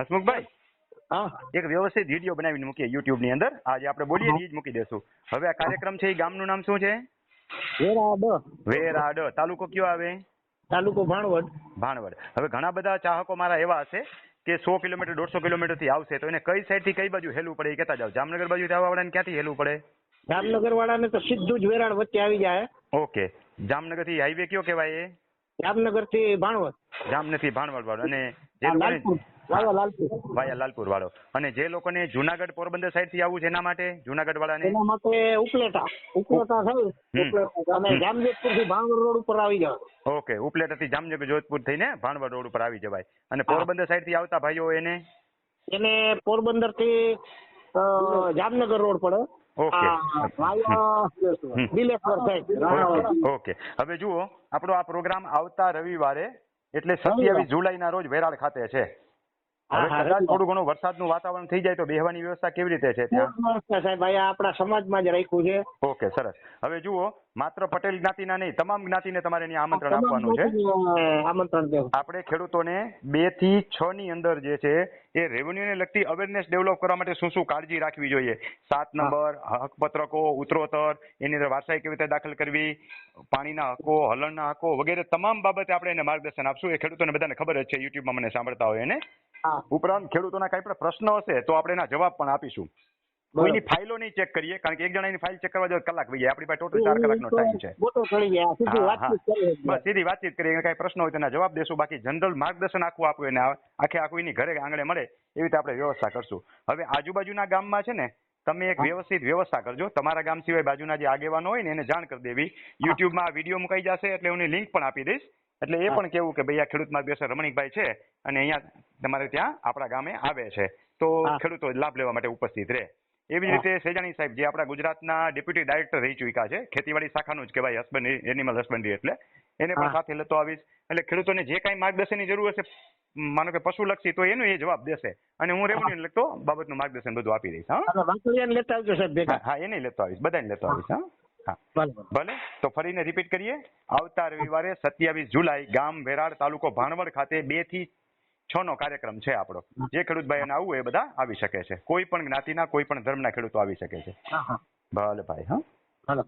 હસમુખભાઈ એક વ્યવસ્થિત વીડિયો બનાવીને મૂકીએ યુટ્યુબની અંદર. આજે આપણે બોલીએ એ જ મૂકી દેશું. હવે આ કાર્યક્રમ છે એ ગામનું નામ શું છે? વેરાડ. વેરાડ. તાલુકો કયો આવે? તાલુકો ભાણવડ. ભાણવડ. હવે ઘણા બધા ચાહકો મારા એવા હશે કે સો કિલોમીટર દોઢસો કિલોમીટરથી આવશે તો એને કઈ સાઈડથી કઈ બાજુ હેલવું પડે એ કહેતા જાવ જામનગર બાજુ આવવા વાળાને ક્યાંથી હેલવું પડે? જામનગર વાળાને તો સીધું જ વેરાડ વચ્ચે આવી જાય. ઓકે. જામનગરથી હાઈવે કયો કહેવાય એ? જામનગરથી ભાણવડ. જામનગરથી ભાણવડ વાળો. અને વાયા લાલપુર વાળો. અને જે લોકોને જુનાગઢ પોરબંદર સાઈડથી આવવું છે એના માટે જુનાગઢ વાળાને એના માટે ઉપલેટા. ઉપલેટા થઈ ઉપલેટા. અને જામજોધપુરથી ભાણવડ રોડ ઉપર આવી જાવ ઓકે ઉપલેટા થી જામનગર જોધપુર થઈને ભાણવડ રોડ ઉપર આવી જવાય. અને પોરબંદર સાઈડથી આવતા ભાઈઓ એને? એને પોરબંદરથી જામનગર રોડ પડે. ઓકે. હવે જુઓ આપણો આ પ્રોગ્રામ આવતા રવિવારે એટલે સત્યાવીસ જુલાઈ ના રોજ વેરાળ ખાતે છે. કદાચ થોડું ઘણું વરસાદનું વાતાવરણ થઈ જાય તો બેહવાની વ્યવસ્થા કેવી રીતે છે ત્યાં? સાહેબ અહીંયા આપણા સમાજમાં જ રાખ્યું છે. ઓકે સરસ. હવે જુઓ માત્ર પટેલ જ્ઞાતિના નહીં તમામ જ્ઞાતિને તમારે આમંત્રણ આપવાનું છે. આમંત્રણ આપણે ખેડૂતોને બેથી છ ની અંદર જે છે એ રેવન્યુ ને લગતી અવેરનેસ ડેવલપ કરવા માટે શું શું કાળજી રાખવી જોઈએ? સાત નંબર હકપત્રકો ઉત્તરોત્તર એની અંદર વારસાઈ કેવી રીતે દાખલ કરવી પાણીના હકો હલણના હકો વગેરે તમામ બાબતે આપણે એને માર્ગદર્શન આપશું. એ ખેડૂતોને બધાને ખબર જ છે યુટ્યુબમાં મને સાંભળતા હોય એને. ઉપરાંત ખેડૂતોના કઈ પણ પ્રશ્ન હશે તો આપણે એના જવાબ પણ આપીશું. કોઈની ફાઇલો નહીં ચેક કરીએ કારણ કે એક જણાની ફાઇલ ચેક કરવા જાય કલાક વહી જાય. આપણી પાસે ટોટલ ચાર કલાકનો ટાઈમ છે. બસ સીધી વાતચીત કરીએ કઈ પ્રશ્ન હોય તેના જવાબ દેશું. બાકી જનરલ માર્ગદર્શન આખું આપવું એને. આખે આખું એની ઘરે આંગણે મળે એવી રીતે આપણે વ્યવસ્થા કરશું. હવે આજુબાજુના ગામમાં છે ને તમે એક વ્યવસ્થિત વ્યવસ્થા કરજો. તમારા ગામ સિવાય બાજુના જે આગેવાનો હોય ને એને જાણ કરી દેવી. યુટ્યુબમાં આ વીડિયો મુકાઈ જશે એટલે હું લિંક પણ આપી દઈશ. એટલે એ પણ કેવું કે ભાઈ આ ખેડૂત માર્ગદર્શક રમણીકભાઈ છે અને અહીંયા તમારે ત્યાં આપણા ગામે આવે છે. તો ખેડૂતો લાભ લેવા માટે ઉપસ્થિત રહે. એવી જ રીતે સેજાણી સાહેબ જે આપણા ગુજરાતના ડેપ્યુટી ડાયરેક્ટર રહી ચૂક્યા છે ખેતીવાડી શાખાનું જ કહેવાય હસબન્ડ એનિમલ હસબન્ડરી એટલે એને પણ સાથે લેતો આવીશ. એટલે ખેડૂતોને જે કાંઈ માર્ગદર્શનની જરૂર હશે માનો કે પશુલક્ષી તો એનો એ જવાબ દેશે. અને હું રેવન્યુ લગતો બાબતનું માર્ગદર્શન બધું આપી દઈશ હા. લેતા આવજો સાહેબ હા, એને લેતો આવીશ બધાને લેતો આવીશ હા. ભલે તો ફરીને રિપીટ કરીએ. આવતા રવિવારે સત્યાવીસ જુલાઈ ગામ વેરાડ તાલુકો ભાણવડ ખાતે બેથી છ નો કાર્યક્રમ છે આપણો. જે ખેડૂત ભાઈ આવવું એ બધા આવી શકે છે. કોઈ પણ જ્ઞાતિના કોઈ પણ ધર્મના ખેડૂતો આવી શકે છે. ભલે ભાઈ હા. ભલે